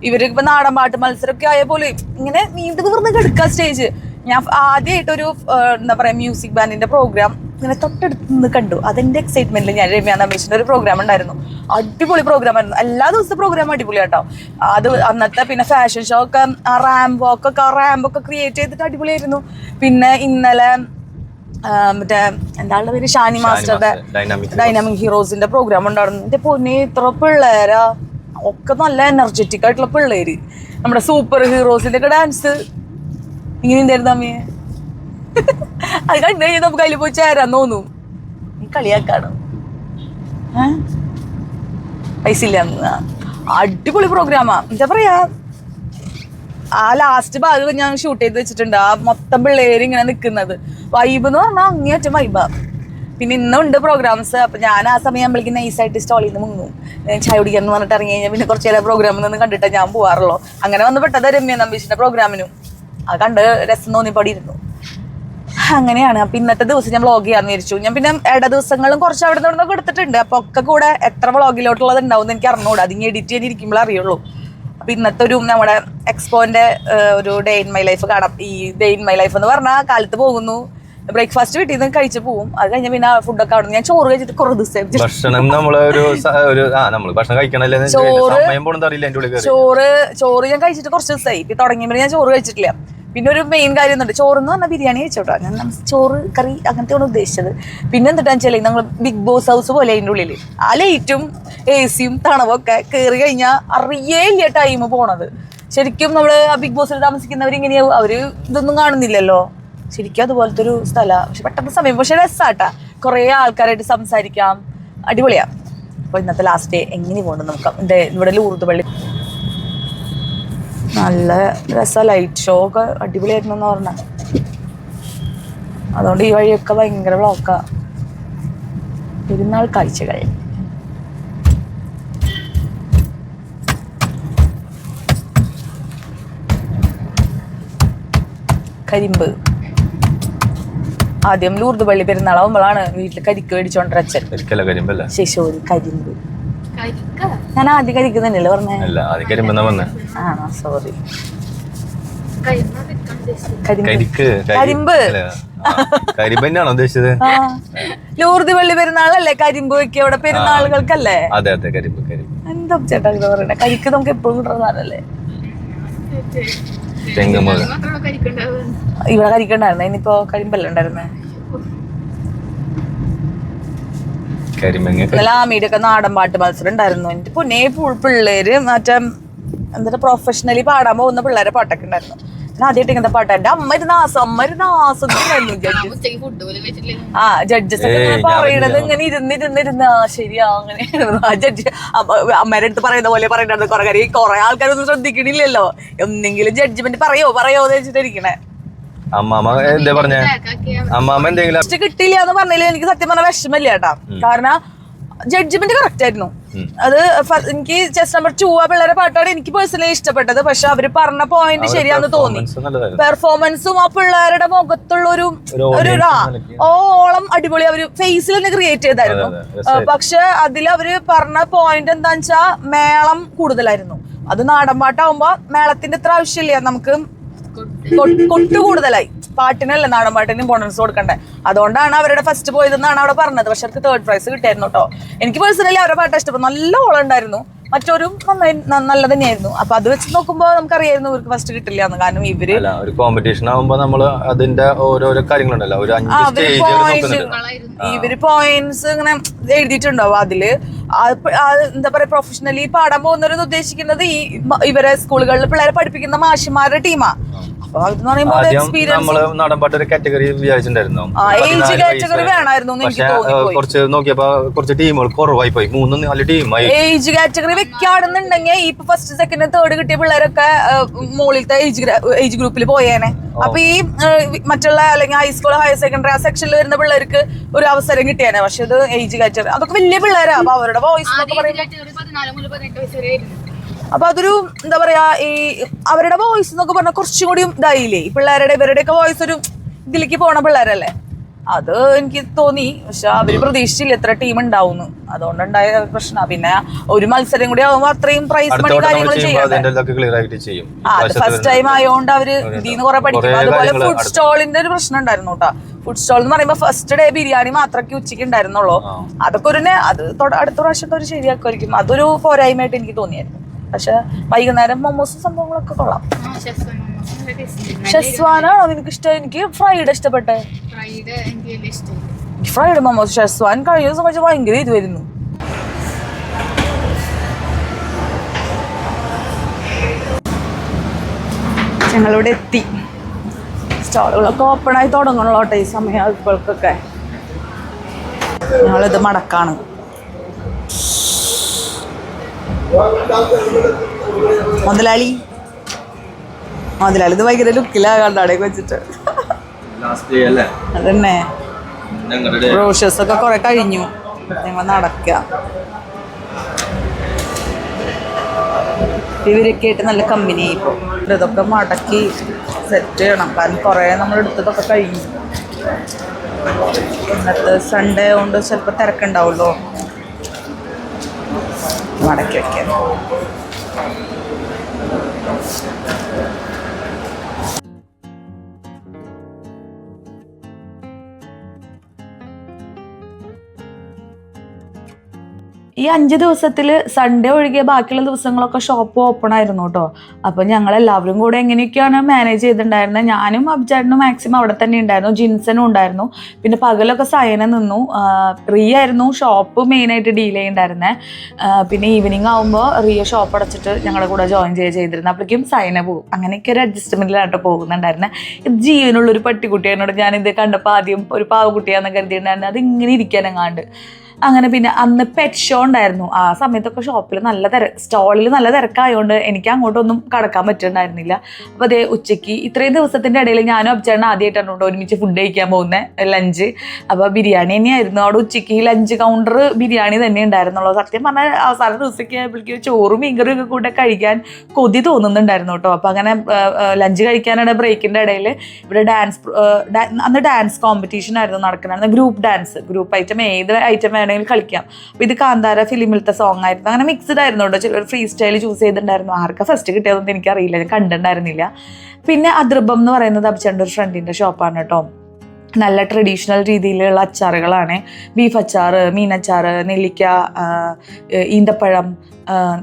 ഇവർ ഇപ്പൊ നാടൻ പാട്ട് മത്സരമൊക്കെ ആയ പോലെ ഇങ്ങനെ നീണ്ടു നിവർന്ന് കിടക്കുക സ്റ്റേജ് ഞാൻ ആദ്യമായിട്ടൊരു എന്താ പറയാ മ്യൂസിക് ബാൻഡിന്റെ പ്രോഗ്രാം ഇങ്ങനെ തൊട്ടടുത്ത് നിന്ന് കണ്ടു. അതിന്റെ എക്സൈറ്റ്മെന്റിൽ ഞാൻ രമ്യ രമേശിന്റെ ഒരു പ്രോഗ്രാം ഉണ്ടായിരുന്നു. അടിപൊളി പ്രോഗ്രാം ആയിരുന്നു. എല്ലാ ദിവസത്തെ പ്രോഗ്രാം അടിപൊളി കേട്ടോ അത് അന്നത്തെ പിന്നെ ഫാഷൻ ഷോ ഒക്കെ ആ റാം റാമ്പ് ഒക്കെ ആ റാമ്പ് ഒക്കെ ക്രിയേറ്റ് ചെയ്തിട്ട് അടിപൊളിയായിരുന്നു. പിന്നെ ഇന്നലെ മറ്റേ എന്താളുടെ പേര്? ഷാനി മാസ്റ്ററുടെ ഡൈനാമിക് ഹീറോസിന്റെ പ്രോഗ്രാം ഉണ്ടായിരുന്നു. എന്റെ പൊന്നെ ഇത്ര പിള്ളേരാ. ഒക്കെ നല്ല എനർജറ്റിക് ആയിട്ടുള്ള പിള്ളേര്. നമ്മുടെ സൂപ്പർ ഹീറോസിന്റെ ഒക്കെ ഡാൻസ് ഇങ്ങനെ എന്തായിരുന്നു അമ്മയെ അത് കണ്ടു കഴിഞ്ഞാൽ നമുക്ക് അതിൽ പോയി ചേരാൻ തോന്നും. കളിയാക്കാണ്? പൈസ ഇല്ല അടിപൊളി പ്രോഗ്രാമാ എന്താ പറയാ? ആ ലാസ്റ്റ് ഭാഗം ഞാൻ ഷൂട്ട് ചെയ്ത് വെച്ചിട്ടുണ്ട്. ആ മൊത്തം പിള്ളേര് ഇങ്ങനെ നിൽക്കുന്നത് വൈബ് എന്ന് പറഞ്ഞാൽ അങ്ങേയറ്റം വൈബാ പിന്നെ ഇന്നുണ്ട് പ്രോഗ്രാംസ് അപ്പൊ ഞാൻ ആ സമയം ആകുമ്പോഴേക്കും നൈസായിട്ട് സ്റ്റോളിൽ നിന്ന് മുങ്ങും. ചായ ചായ കുടിക്കാന്ന് പറഞ്ഞിട്ട് ഇറങ്ങി കഴിഞ്ഞാൽ പിന്നെ കുറച്ച് നേരം പ്രോഗ്രാമിൽ നിന്ന് കണ്ടിട്ട് ഞാൻ പോവാറുള്ളൂ. അങ്ങനെ വന്ന് പെട്ടത് രമ്യ നമ്പീഷിന്റെ പ്രോഗ്രാമിനും അത് കണ്ട് രസം തോന്നിപ്പടിയിരുന്നു. അങ്ങനെയാണ്. അപ്പൊ ഇന്നത്തെ ദിവസം ഞാൻ വ്ളോഗ് ചെയ്യാന്ന് വിചാരിച്ചു. ഞാൻ പിന്നെ ഇട ദിവസങ്ങളും കുറച്ച് അവിടെ നിന്നൊക്കെ എടുത്തിട്ടുണ്ട്. അപ്പൊ ഒക്കെ കൂടെ എത്ര വ്ളോഗിലോട്ടുള്ളത് ഉണ്ടാവും എന്ന് എനിക്ക് അറിഞ്ഞൂടാ. അതിങ്ങനെ എഡിറ്റ് ചെയ്തിരിക്കുമ്പോൾ അറിയുള്ളൂ. അപ്പൊ ഇന്നത്തെ ഒരു നമ്മുടെ എക്സ്പോന്റെ ഒരു ഡേ ഇൻ മൈ ലൈഫ് കാണാം. ഈ ഡേ ഇൻ മൈ ലൈഫ് എന്ന് പറഞ്ഞാൽ കാലത്ത് പോകുന്നു. ബ്രേക്ക്ഫാസ്റ്റ് വീട്ടിൽ നിന്ന് കഴിച്ച് പോവും. അത് കഴിഞ്ഞ പിന്നെ ഫുഡൊക്കെ അവിടെ ഞാൻ ചോറ് കഴിച്ചിട്ട് കുറേ ദിവസം ഭക്ഷണം നമ്മൾ ഒരു ഒരു ആ നമ്മൾ ഭക്ഷണം കഴിക്കണല്ലേ ചോറ് ചോറ് ചോറ് ഞാൻ കഴിച്ചിട്ട് കുറച്ച് ദിവസമായി. ഇപ്പൊ തുടങ്ങിയപ്പോൾ ഞാൻ ചോറ് കഴിച്ചിട്ടില്ല. പിന്നെ ഒരു മെയിൻ കാര്യം എന്നുണ്ട് ചോറ് എന്ന് പറഞ്ഞാൽ ബിരിയാണി കഴിച്ചോട്ടോ. ഞാൻ ചോറ് കറി അങ്ങനത്തെയാണ് ഉദ്ദേശിച്ചത്. പിന്നെ എന്തിട്ടാന്ന് വെച്ചാൽ നമ്മൾ ബിഗ് ബോസ് ഹൗസ് പോലെ അതിന്റെ ഉള്ളിൽ ആ ലൈറ്റും എ സിയും തണവൊക്കെ കയറി കഴിഞ്ഞാൽ അറിയേ ഇല്ല ടൈം പോണത്. ശരിക്കും നമ്മൾ ആ ബിഗ് ബോസിൽ താമസിക്കുന്നവർ ഇങ്ങനെയാവും. അവർ ഇതൊന്നും കാണുന്നില്ലല്ലോ. ശരിക്കും അതുപോലത്തെ ഒരു സ്ഥലമാണ് പക്ഷെ പെട്ടെന്ന് സമയം. പക്ഷെ രസാട്ടാ. കുറേ ആൾക്കാരായിട്ട് സംസാരിക്കാം. അടിപൊളിയാ. അപ്പോൾ ഇന്നത്തെ ലാസ്റ്റ് ഡേ എങ്ങനെ പോകണം നമുക്ക് എന്റെ ഇവിടെ ലൂർദ് പള്ളി. നല്ല രസമാണ് ലൈറ്റ് ഷോ ഒക്കെ അടിപൊളിയായിരുന്നു പറഞ്ഞ. അതുകൊണ്ട് ഈ വഴിയൊക്കെ ഭയങ്കര ബ്ലോക്കാ പെരുന്നാൾ കാഴ്ചകൾ കരിമ്പ്. ആദ്യം ലൂർദ് പള്ളി പെരുന്നാളാവുമ്പോഴാണ് വീട്ടിൽ കരിക്ക് മേടിച്ചോണ്ട് അച്ഛൻ. കരിമ്പല്ല? ശിശുവിൽ കരിമ്പ്. ഞാൻ ആദ്യം കരിക്കുന്നല്ലേ പറഞ്ഞേ? അല്ല അത് കരിമ്പെന്നാ വന്നെ? ആണോ സോറി കരിമ്പ് കരിക്ക് കരി- കരിമ്പ്. അല്ല, ആ, കരിമ്പ് തന്നെയാണോ ഉദ്ദേശിച്ചത്? ആ. ലൂർദ് പള്ളി പെരുന്നാളല്ലേ കരിമ്പ് വെക്കുക അവിടെ പെരുന്നാളുകൾക്കല്ലേ? അതെ അതെ കരിമ്പ് കരിമ്പ്. എന്താ ചേട്ടാ ഇത് പറയണേ? കരിക്ക് നമുക്ക് എപ്പോഴും കിട്ടുന്നതല്ലേ തെങ്ങുമുക ഇവിടെ കരിക്കണ്ടായിരുന്നു. ഇനിയിപ്പോ കരിമ്പല്ല ഉണ്ടായിരുന്നേ. ഇന്നലെ നാടൻ പാട്ട് മത്സരം ഉണ്ടായിരുന്നു. എന്റെ പൊന്നേ പിള്ളേര് മറ്റേ എന്താ പ്രൊഫഷണലി പാടാൻ പോകുന്ന പിള്ളേരെ പാട്ടൊക്കെ ഉണ്ടായിരുന്നു. ഞാൻ ആദ്യമായിട്ട് ഇങ്ങനത്തെ പാട്ട്. എന്റെ അമ്മ ഇരുന്ന് ആസ്വ അമ്മ ഇരുന്ന് ആസ്വദിക്കുമായിരുന്നു ജഡ്ജസ് ആ ജഡ്ജസ് ഒക്കെ പറയണത്. ഇങ്ങനെ ഇരുന്ന് ഇരുന്ന് ഇരുന്ന് ആ ശരിയാ അങ്ങനെ. ആ ജഡ്ജ് അമ്മേരെ അടുത്ത് പറയുന്ന പോലെ പറയണത് കുറെ കാര്യം. ഈ കുറെ ആൾക്കാരൊന്നും ശ്രദ്ധിക്കണില്ലല്ലോ. എന്തെങ്കിലും ജഡ്ജ്മെന്റ് പറയോ പറയോ എന്ന് വെച്ചിട്ടിരിക്കണേ അമ്മാമ എന്താ പറഞ്ഞേ? അമ്മാമ എന്തെങ്കിലും കിട്ടിയില്ല എന്ന് പറഞ്ഞില്ല? എനിക്ക് സത്യം പറഞ്ഞ വിഷമല്ല കേട്ടാ. കാരണം ജഡ്ജ്മെന്റ് കറക്റ്റ് ആയിരുന്നു. അത് എനിക്ക് ചെസ് നമ്പർ ടു ആ പിള്ളേരെ പാട്ടാണ് എനിക്ക് പേഴ്സണലി ഇഷ്ടപ്പെട്ടത്. പക്ഷെ അവർ പറഞ്ഞ പോയിന്റ് ശരിയാന്ന് തോന്നി. പെർഫോമൻസും ആ പിള്ളേരുടെ മുഖത്തുള്ള ഒരു ഒരു. ഓളം അടിപൊളി. അവർ ഫേസിൽ തന്നെ ക്രിയേറ്റ് ചെയ്തായിരുന്നു. പക്ഷെ അതിൽ അവർ പറഞ്ഞ പോയിന്റ് എന്താ വെച്ചാ മേളം കൂടുതലായിരുന്നു. അത് നാടൻ പാട്ടാവുമ്പോ മേളത്തിന്റെ ഇത്ര ആവശ്യമില്ല. നമുക്ക് കൊട്ട് കൂടുതലായി. പാട്ടിനല്ല നാടൻ പാട്ടിന് ഇമ്പോർട്ടൻസ് കൊടുക്കണ്ടേ. അതുകൊണ്ടാണ് അവരുടെ ഫസ്റ്റ് പോയതെന്നാണ് അവിടെ പറഞ്ഞത്. പക്ഷെ അവർക്ക് തേർഡ് പ്രൈസ് കിട്ടിയായിരുന്നു കേട്ടോ എനിക്ക് പേഴ്സണലി അവരുടെ പാട്ട് ഇഷ്ടപ്പെട്ടു നല്ല ഓളം ഉണ്ടായിരുന്നു. മറ്റൊരും നന്നായി നല്ല തന്നെയായിരുന്നു അപ്പൊ അത് വെച്ച് നോക്കുമ്പോൾ നമുക്കറിയായിരുന്നു ഇവർക്ക് ഫസ്റ്റ് കിട്ടില്ല എന്ന്. കാരണം ഇവർ ഒരു കോമ്പറ്റീഷൻ ആവുമ്പോ നമ്മൾ അതിന്റെ ഓരോരോ കാര്യങ്ങളുണ്ടല്ലോ. ഒരു അഞ്ച് ഇവർ പോയിന്റ്സ് ഇങ്ങനെ എഴുതിയിട്ടുണ്ടാവും അതിൽ. എന്താ പറയാ പ്രൊഫഷണലി പാടാൻ പോകുന്നവരെന്ന് ഉദ്ദേശിക്കുന്നത് ഈ ഇവരെ സ്കൂളുകളിൽ പിള്ളേരെ പഠിപ്പിക്കുന്ന മാഷിമാരുടെ ടീമാ നമ്മൾ നാടൻ ഒരു കാറ്റഗറി വിചാരിച്ചിട്ടുണ്ടായിരുന്നു. category വയസ്സ്. വേണമായിരുന്നു കുറച്ച് നോക്കിയപ്പോ കുറച്ച് ടീമുകൾ കുറവായി പോയി മൂന്ന് നാല് ടീമായി ഏജ് കാറ്റഗറി വെക്കാണെന്നുണ്ടെങ്കിൽ ഇപ്പൊ ഫസ്റ്റ് സെക്കൻഡ് തേർഡ് കിട്ടിയ പിള്ളേരൊക്കെ മുകളിലത്തെ ഏജ് ഏജ് ഗ്രൂപ്പിൽ പോയേനെ. അപ്പൊ ഈ മറ്റുള്ള അല്ലെങ്കിൽ ഹൈസ്കൂൾ ഹയർ സെക്കൻഡറി ആ സെക്ഷനിൽ വരുന്ന പിള്ളേർക്ക് ഒരു അവസരം കിട്ടിയേനെ. പക്ഷെ ഇത് ഏജ് കാറ്റഗറി അതൊക്കെ വലിയ പിള്ളേരാ. അപ്പൊ അവരുടെ വോയിസ് എന്നൊക്കെ പറയുമ്പോൾ അപ്പൊ അതൊരു എന്താ പറയാ ഈ അവരുടെ വോയിസ് എന്നൊക്കെ പറഞ്ഞാൽ കുറച്ചും കൂടി ഇതായില്ലേ? ഈ പിള്ളേരുടെ ഇവരുടെയൊക്കെ വോയിസ് ഒരു ഇതിലേക്ക് പോണ പിള്ളേരല്ലേ? അത് എനിക്ക് തോന്നി. പക്ഷെ അവർ പ്രതീക്ഷിച്ചില്ല എത്ര ടീം ഉണ്ടാവുന്നു. അതുകൊണ്ടുണ്ടായ പ്രശ്ന. പിന്നെ ഒരു മത്സരം കൂടി ആവുമ്പോ അത്രയും പ്രൈസ് മണി കാര്യങ്ങൾ ചെയ്യും. അത് ഫസ്റ്റ് ടൈം ആയതുകൊണ്ട് അവർ ഇതിന്ന് കുറെ പഠിക്കും. അതുപോലെ ഫുഡ് സ്റ്റോളിന്റെ ഒരു പ്രശ്നം ഉണ്ടായിരുന്നു കേട്ടോ. ഫുഡ് സ്റ്റോൾ എന്ന് പറയുമ്പോൾ ഫസ്റ്റ് ഡേ ബിരിയാണി മാത്രമേ ഉച്ചയ്ക്ക് ഉണ്ടായിരുന്നുള്ളൂ. അതൊക്കെ ഒരു അത് അടുത്ത പ്രാവശ്യത്തെ ഒരു ശരിയാക്കുമായിരിക്കും. അതൊരു പോരായ്മയായിട്ട് എനിക്ക് തോന്നിയായിരുന്നു. പക്ഷെ വൈകുന്നേരം മൊമോസും സംഭവങ്ങളൊക്കെ കൊള്ളാം. ഷെസ്വാനാണോ നിനക്ക് ഇഷ്ടം? എനിക്ക് ഫ്രൈഡ് ഇഷ്ടപ്പെട്ടെ. ഫ്രൈഡ് മൊമോസ് ഷെസ്വാൻ കഴിഞ്ഞ ദിവസം കുറച്ച് ഭയങ്കര ഇത് വരുന്നു ഞങ്ങളിവിടെ എത്തി. സ്റ്റാളുകളൊക്കെ ഓപ്പൺ ആയി തുടങ്ങണല്ലോ കേട്ടോ ഈ സമയം ഇപ്പോഴൊക്കെ ഞങ്ങളിത് മടക്കാണ്. മുതലാളി. മുതലാളി ഇത് ഭയങ്കര ലുക്കിലാ കണ്ടാടേക്ക് വെച്ചിട്ട്. അതന്നെ. റോഷസ് ഒക്കെ കുറെ കഴിഞ്ഞു. ഞങ്ങൾ നടക്കുക ഇവരൊക്കെ ആയിട്ട് നല്ല കമ്പനി ഇപ്പോൾ ഇതൊക്കെ മടക്കി സെറ്റ് ചെയ്യണം. കാരണം കുറേ നമ്മൾ എടുത്തതൊക്കെ കഴിഞ്ഞു. ഇന്നത്തെ സൺഡേ കൊണ്ട് ചിലപ്പോൾ തിരക്കുണ്ടാവുമല്ലോ മടക്കി വയ്ക്കാൻ ഈ അഞ്ച് ദിവസത്തിൽ സൺഡേ ഒഴികെ ബാക്കിയുള്ള ദിവസങ്ങളൊക്കെ ഷോപ്പ് ഓപ്പൺ ആയിരുന്നു കേട്ടോ അപ്പോൾ ഞങ്ങൾ എല്ലാവരും കൂടെ എങ്ങനെയൊക്കെയാണ് മാനേജ് ചെയ്തിട്ടുണ്ടായിരുന്നത് ഞാനും അബ്ജാടിനും മാക്സിമം അവിടെ തന്നെ ഉണ്ടായിരുന്നു. ജിൻസനും ഉണ്ടായിരുന്നു. പിന്നെ പകലൊക്കെ സയന നിന്നു. റിയ ആയിരുന്നു. ഷോപ്പ് മെയിനായിട്ട് ഡീൽ ചെയ്യുന്നുണ്ടായിരുന്നത് പിന്നെ ഈവനിങ് ആകുമ്പോൾ റിയ ഷോപ്പ് അടച്ചിട്ട് ഞങ്ങളുടെ കൂടെ ജോയിൻ ചെയ്യുക ചെയ്തിരുന്നു. അപ്പോഴേക്കും സയന പോകും. അങ്ങനെയൊക്കെ ഒരു അഡ്ജസ്റ്റ്മെന്റിലാട്ടോ പോകുന്നുണ്ടായിരുന്നത് ഇത് ജീവനുള്ളൊരു ഒരു പട്ടിക്കുട്ടിയോട് ഞാനിത് കണ്ടപ്പോൾ ആദ്യം ഒരു പാവക്കുട്ടിയാണെന്ന് കരുതിയിട്ടുണ്ടായിരുന്നു. അത് ഇങ്ങനെ ഇരിക്കാനെങ്ങാണ്ട്. അങ്ങനെ പിന്നെ അന്ന് പെറ്റ് ഷോ ഉണ്ടായിരുന്നു. ആ സമയത്തൊക്കെ ഷോപ്പിൽ നല്ല തിര സ്റ്റോളിൽ നല്ല തിരക്കായതുകൊണ്ട് എനിക്ക് അങ്ങോട്ടൊന്നും കടക്കാൻ പറ്റുന്നുണ്ടായിരുന്നില്ല. അപ്പോൾ അതേ ഉച്ചയ്ക്ക് ഇത്രയും ദിവസത്തിന്റെ ഇടയിൽ ഞാനും അബ്ചേട്ടൻ ആദ്യമായിട്ടാണ് ഒരുമിച്ച് ഫുഡ് കഴിക്കാൻ പോകുന്നത് ലഞ്ച് അപ്പോൾ ബിരിയാണി തന്നെയായിരുന്നു. അവിടെ ഉച്ചയ്ക്ക് ലഞ്ച് കൗണ്ടർ ബിരിയാണി തന്നെ ഉണ്ടായിരുന്നുള്ളൂ. സത്യം പറഞ്ഞാൽ അവസാന ദിവസമൊക്കെ ആയപ്പോഴേക്കും ചോറും മീൻകറിയും ഒക്കെ കൂടെ കഴിക്കാൻ കൊതി തോന്നുന്നുണ്ടായിരുന്നു കേട്ടോ. അപ്പോൾ അങ്ങനെ ലഞ്ച് കഴിക്കാനാണ് ബ്രേക്കിന്റെ ഇടയിൽ ഇവിടെ ഡാൻസ് അന്ന് ഡാൻസ് കോമ്പറ്റീഷൻ ആയിരുന്നു നടക്കുന്നത്. ഗ്രൂപ്പ് ഡാൻസ് ഗ്രൂപ്പ് ഐറ്റം ഏത് ഐറ്റം വേണമെങ്കിലും കളിക്കാം. അപ്പോൾ ഇത് കാന്താര ഫിലിമിലത്തെ സോങ് ആയിരുന്നു. അങ്ങനെ മിക്സ്ഡ് ആയിരുന്നു കേട്ടോ ചിലർ ഫ്രീ സ്റ്റൈൽ ചൂസ് ചെയ്തിട്ടുണ്ടായിരുന്നു. ആർക്കാ ഫസ്റ്റ് കിട്ടിയതൊന്നും എനിക്കറിയില്ല. ഞാൻ കണ്ടിട്ടുണ്ടായിരുന്നില്ല. പിന്നെ അതിർബം എന്ന് പറയുന്നത് അബ്ചേട്ടന്റെ ഒരു ഫ്രണ്ടിന്റെ ഷോപ്പാണ് കേട്ടോ നല്ല ട്രഡീഷണൽ രീതിയിലുള്ള അച്ചാറുകളാണ്. ബീഫ് അച്ചാർ മീനച്ചാർ നെല്ലിക്ക ഈന്തപ്പഴം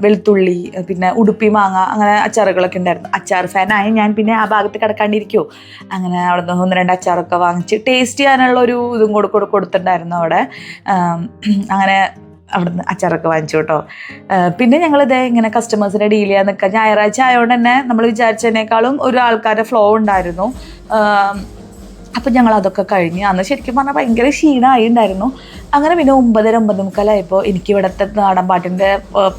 വെളുത്തുള്ളി പിന്നെ ഉടുപ്പി മാങ്ങ അങ്ങനെ അച്ചാറുകളൊക്കെ ഉണ്ടായിരുന്നു. അച്ചാർ ഫാനായ ഞാൻ പിന്നെ ആ ഭാഗത്ത് കിടക്കാണ്ടിരിക്കുമോ അങ്ങനെ അവിടെ നിന്ന് ഒന്ന് രണ്ട് അച്ചാറൊക്കെ വാങ്ങിച്ച് ടേസ്റ്റ് ചെയ്യാനുള്ള ഒരു ഇതും കൂടെ കൊടു കൊടുത്തിട്ടുണ്ടായിരുന്നു അവിടെ. അങ്ങനെ അവിടുന്ന് അച്ചാറൊക്കെ വാങ്ങിച്ചു കേട്ടോ. പിന്നെ ഞങ്ങളിത് ഇങ്ങനെ കസ്റ്റമേഴ്സിനെ ഡീൽ ചെയ്യാൻ നിൽക്കുക. ഞായറാഴ്ച ആയതുകൊണ്ട് തന്നെ നമ്മൾ വിചാരിച്ചതിനേക്കാളും ഒരു ആൾക്കാരുടെ ഫ്ലോ ഉണ്ടായിരുന്നു. അപ്പം ഞങ്ങൾ അതൊക്കെ കഴിഞ്ഞ് അന്ന് ശരിക്കും പറഞ്ഞാൽ ഭയങ്കര ക്ഷീണമായി ഉണ്ടായിരുന്നു അങ്ങനെ പിന്നെ ഒമ്പതര ഒമ്പത് മുക്കാലായപ്പോൾ എനിക്ക് ഇവിടുത്തെ നാടൻ പാട്ടിന്റെ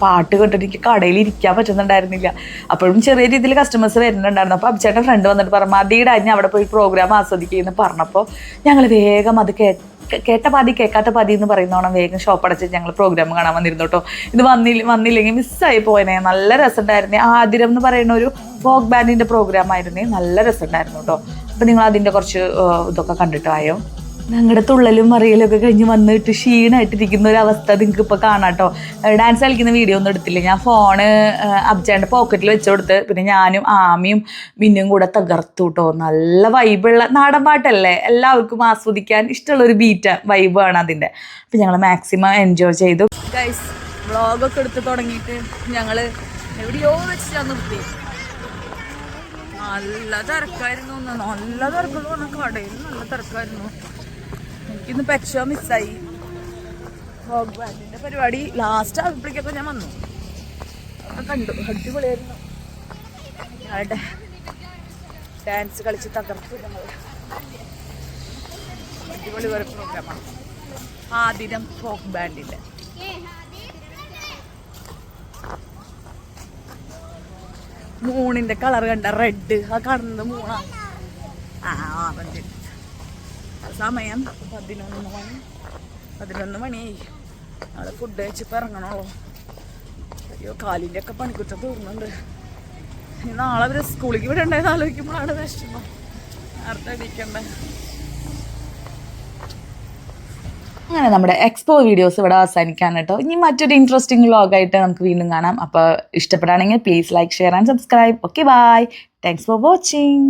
പാട്ട് കേട്ടിട്ട് എനിക്ക് കടയിൽ ഇരിക്കാൻ പറ്റുന്നുണ്ടായിരുന്നില്ല. അപ്പോഴും ചെറിയ രീതിയിൽ കസ്റ്റമേഴ്സ് വരുന്നുണ്ടായിരുന്നു. അപ്പോൾ അഭിച്ചേട്ടൻ ഫ്രണ്ട് വന്നിട്ട് പറഞ്ഞു മതിയുടെ ഞാൻ അവിടെ പോയി പ്രോഗ്രാം ആസ്വദിക്കുകയെന്ന് പറഞ്ഞപ്പോൾ ഞങ്ങൾ വേഗം അത് കേ കേട്ട പാതി കേൾക്കാത്ത പാതി എന്ന് പറയുന്നോണം വേഗം ഷോപ്പ് അടച്ച് ഞങ്ങൾ പ്രോഗ്രാം കാണാൻ വന്നിരുന്നു കേട്ടോ ഇത് വന്നില്ല വന്നില്ലെങ്കിൽ മിസ്സായി പോയനെ. നല്ല രസമുണ്ടായിരുന്നേ. ആതിരം എന്ന് പറയുന്ന ഒരു ഫോക്ക് ബാൻഡിന്റെ പ്രോഗ്രാം ആയിരുന്നേ. നല്ല രസമുണ്ടായിരുന്നു കേട്ടോ അപ്പം നിങ്ങൾ അതിന്റെ കുറച്ച് ഇതൊക്കെ കണ്ടിട്ടായോ ഞങ്ങളുടെ തുള്ളലും മറിയലും ഒക്കെ കഴിഞ്ഞ് വന്നിട്ട് ക്ഷീണമായിട്ടിരിക്കുന്ന ഒരു അവസ്ഥ നിങ്ങൾക്ക് ഇപ്പോൾ കാണാം കേട്ടോ ഡാൻസ് കളിക്കുന്ന വീഡിയോ ഒന്നും എടുത്തില്ല. ഞാൻ ഫോണ് അബ്ജാന്റെ പോക്കറ്റിൽ വെച്ച് കൊടുത്ത് പിന്നെ ഞാനും ആമിയും മിന്നും കൂടെ തകർത്തു കേട്ടോ നല്ല വൈബുള്ള നാടൻ പാട്ടല്ലേ? എല്ലാവർക്കും ആസ്വദിക്കാൻ ഇഷ്ടമുള്ള ഒരു ബീറ്റ് വൈബ് ആണ് അതിന്റെ അപ്പം ഞങ്ങൾ മാക്സിമം എൻജോയ് ചെയ്തു. ഗൈസ് വ്ളോഗൊക്കെ എടുത്ത് തുടങ്ങിയിട്ട് ഞങ്ങൾ എവിടെയോ വെച്ച് ഞാൻ നിർത്തി. നല്ല തിരക്കായിരുന്നു. നല്ല തിരക്കെന്ന് പറഞ്ഞാൽ കടയിൽ നല്ല തിരക്കായിരുന്നു. എനിക്കിന്ന് എക്സോ മിസ്സായി? ഫോഗ് പരിപാടി. ലാസ്റ്റ് ആകുമ്പോഴേക്കൊക്കെ ഞാൻ വന്നു. ഒക്കെ കണ്ടു. അടിപൊളിയായിരുന്നു. ഡാൻസ് കളിച്ച് തകർത്തു ഞങ്ങൾ അടിപൊളി ഒരു പ്രോഗ്രാമാണ് ആദിരം ഫോക്ക് ബാൻഡിന്റെ മൂണിന്റെ കളർ കണ്ട റെഡ് ആ കാണുന്നത് മൂണാ ആ. ഓറഞ്ച് സമയം പതിനൊന്ന് മണി. പതിനൊന്ന് മണിയായി. നാളെ ഫുഡ് കഴിച്ചിപ്പോൾ ഇറങ്ങണോളോ. അയ്യോ കാലിന്റെ ഒക്കെ പണിക്കുറ്റം തീർന്നുണ്ട്. ഇനി നാളെ അവർ സ്കൂളിലേക്ക് വിടേണ്ടത് ആലോചിക്കുമ്പോഴാണ് വിഷമം. നേരത്തെ അടിക്കണ്ടേ അങ്ങനെ നമ്മുടെ എക്സ്പോ വീഡിയോസ് ഇവിടെ അവസാനിക്കാൻ കേട്ടോ. ഇനി മറ്റൊരു ഇൻട്രസ്റ്റിംഗ് വ്ളോഗായിട്ട് നമുക്ക് വീണ്ടും കാണാം. അപ്പോൾ ഇഷ്ടപ്പെടുകയാണെങ്കിൽ please like share and subscribe okay bye thanks for watching